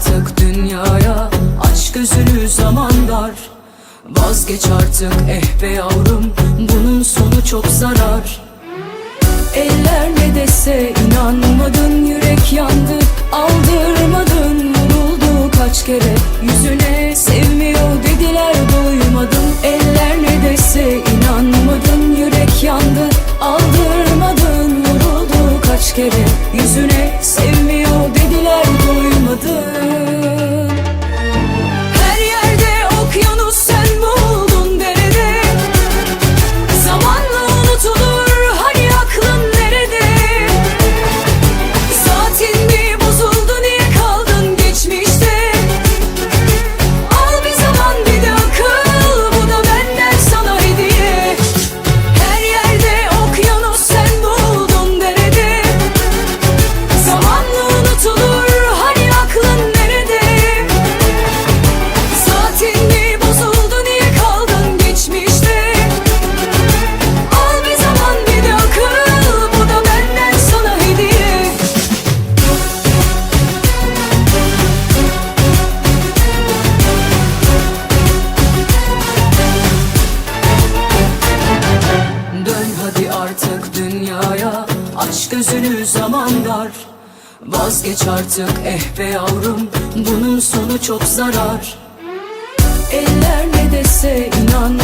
artık dünyaya. Aç gözünü zaman dar. Vazgeç artık eh be yavrum. Bunun sonu çok zarar. Eller ne dese inanmadın Yürek yandı. Aldırmadın Vuruldu kaç kere. Yüzüne Sevmiyor dediler duymadım Eller ne dese inanmadın Yürek yandı. Aldırmadın Vuruldu kaç kere. Yüzüne Sevmiyor Aç gözünü zaman dar. Vazgeç artık eh be yavrum. Bunun sonu çok zarar. Eller ne dese inan